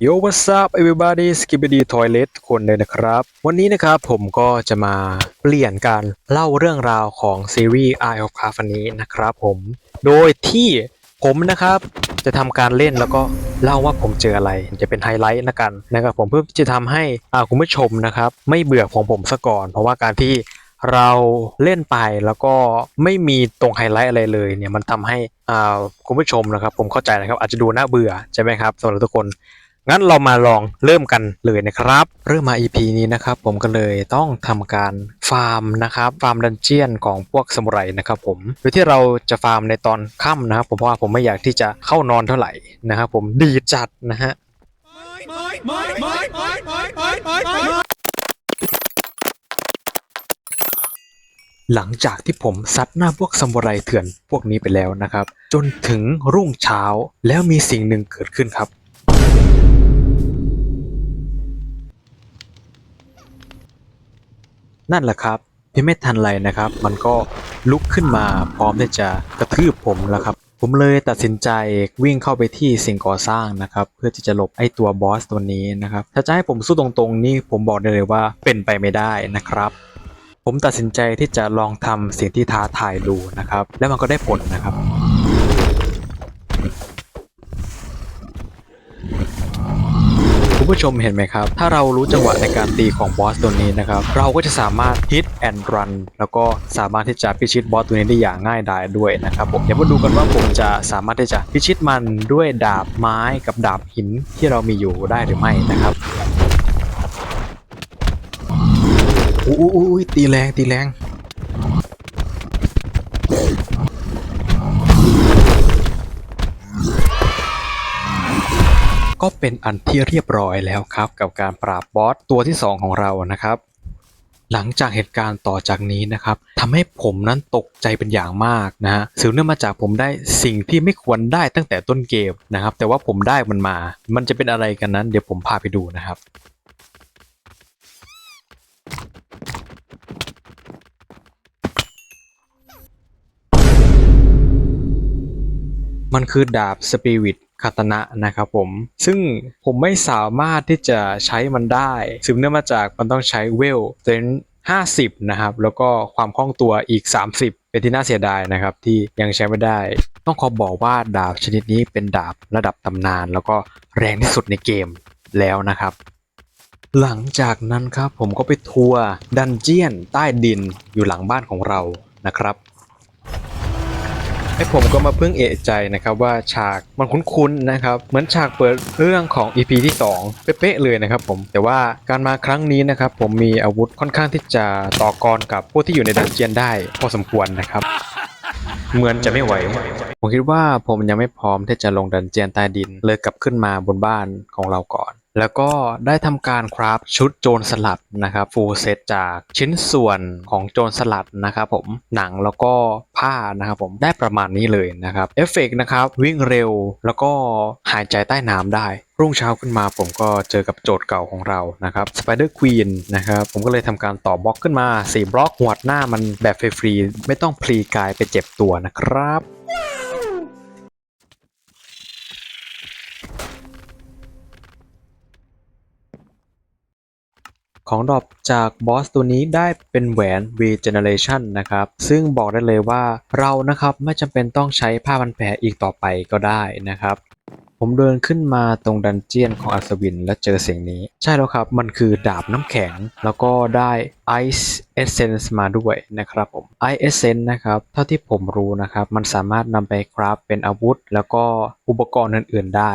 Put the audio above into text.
Yo what's up everybody Skibidi Toilet ทุกคนเลยนะครับ วันนี้นะครับผมก็จะมาเปลี่ยนการเล่าเรื่องราวของซีรีส์ Eye of Craft อันนี้นะครับผม โดยที่ผมนะครับจะทำการเล่นแล้วก็เล่าว่าผมเจออะไรจะเป็นไฮไลท์นะกันนะครับผมเพื่อจะทำให้คุณผู้ชมนะครับ ไม่เบื่อของผมซะก่อน เพราะว่าการที่เราเล่นไปแล้วก็ไม่มีตรงไฮไลท์อะไรเลยเนี่ยมันทำให้คุณผู้ชมนะครับ ผมเข้าใจนะครับ อาจจะดูน่าเบื่อใช่ไหมครับสำหรับทุกคน งั้นเรามาลองเริ่มกันเลยนะครับ เริ่มมา EP นี้นะครับ ผมก็เลยต้องทำการฟาร์มนะครับฟาร์มดันเจียนของพวกสมุไรนะครับผมโดยที่เราจะฟาร์มในตอนค่ำนะครับผมเพราะว่าผมไม่อยากที่จะเข้านอนเท่าไหร่นะครับผมดีจัดนะฮะหลังจากที่ผมซัดหน้าพวกซามูไรเถื่อนพวกนี้ไปแล้วนะครับ จนถึงรุ่งเช้าแล้วมีสิ่งหนึ่งเกิดขึ้นครับ นั่นแหละครับพี่ไม่ทันไรนะครับ มันก็ลุกขึ้นมาพร้อมที่จะกระทืบผมแล้วครับ ผมเลยตัดสินใจวิ่งเข้าไปที่สิ่งก่อสร้างนะครับ เพื่อที่จะหลบไอ้ตัวบอสตัวนี้นะครับ ถ้าจะให้ผมสู้ตรงๆ นี่ผมบอกได้เลยว่าเป็นไปไม่ได้นะครับ ผมตัดสินใจที่จะลองทำสิ่งที่ท้าทายดูนะครับ แล้วมันก็ได้ผลนะครับ ผู้ชมเห็นไหมครับ ถ้าเรารู้จังหวะในการตีของบอสตัวนี้นะครับ เราก็จะสามารถ hit and run แล้วก็สามารถที่จะพิชิตบอสตัวนี้ได้อย่างง่ายดายด้วยนะครับผมเดี๋ยวมาดูกันว่าผมจะสามารถที่จะพิชิตมันด้วยดาบไม้กับดาบหินที่เรามีอยู่ได้หรือไม่นะครับอู้อู้อู้ยตีแรงตีแรง ก็เป็นอันที่เรียบร้อยแล้วครับ กับการปราบบอสตัวที่ 2 ของเรานะครับ หลังจากเหตุการณ์ต่อจากนี้นะครับทำให้ผมนั้นตกใจเป็นอย่างมากนะฮะสืบเนื่องมาจากผมได้สิ่งที่ไม่ควรได้ตั้งแต่ต้นเกมนะครับ แต่ว่าผมได้มันมา มันจะเป็นอะไรกันนั้น เดี๋ยวผมพาไปดูนะครับมันคือดาบสปิริต คาตนะนะครับผม ซึ่งผมไม่สามารถที่จะใช้มันได้สืบเนื่องมาจากมันต้องใช้เวลเซน50นะครับ แล้วก็ความคล่องตัวอีก 30 เป็นที่น่าเสียดายนะครับที่ยังใช้ไม่ได้ ต้องขอบอกว่าดาบชนิดนี้เป็นดาบระดับตำนาน แล้วก็แรงที่สุดในเกมแล้วนะครับ หลังจากนั้นครับผมก็ไปทัวร์ดันเจียนใต้ดินอยู่หลังบ้านของเรานะครับ ไอผมก็มาเพิ่งเอะใจนะครับว่าฉากมันคุ้นๆนะครับ เหมือนฉากเปิดเรื่องของ EP ที่ 2 เป๊ะๆเลยนะครับผมแต่ว่าการมาครั้งนี้นะครับผมมีอาวุธค่อนข้างที่จะต่อกรกับพวกที่อยู่ในดันเจียนได้พอสมควรนะครับ เหมือนจะไม่ไหว ผมคิดว่าผมยังไม่พร้อมที่จะลงดันเจียนใต้ดิน เลยกลับขึ้นมาบนบ้านของเราก่อน แล้วก็ได้ทำการคราฟชุดโจรสลัดนะครับฟูลเซตจากชิ้นส่วนของโจรสลัดนะครับผมหนังแล้วก็ผ้านะครับผมได้ประมาณนี้เลยนะครับเอฟเฟกต์นะครับวิ่งเร็วแล้วก็หายใจใต้น้ำได้รุ่งเช้าขึ้นมาผมก็เจอกับโจทย์เก่าของเรานะครับ Spider Queen นนะครับผมก็เลยทำการต่อบล็อกขึ้นมา 4 บล็อกหวดหน้ามันแบบฟรีๆไม่ต้องพลีกายไปเจ็บตัวนะครับ ของดรอปจากบอสตัวนี้ได้เป็นแหวน Regeneration นะครับ ซึ่งบอกได้เลยว่าเรานะครับไม่จำเป็นต้องใช้ผ้าพันแผลอีกต่อไปก็ได้นะครับ ผมเดินขึ้นมาตรงดันเจียนของอัศวินและเจอเสิ่งนี้ ใช่แล้วครับ มันคือดาบน้ำแข็ง แล้วก็ได้ Ice Essence มาด้วยนะครับผม Ice Essence นะครับ เท่าที่ผมรู้นะครับ มันสามารถนำไปคราฟเป็นอาวุธ แล้วก็อุปกรณ์อื่น ๆ ได้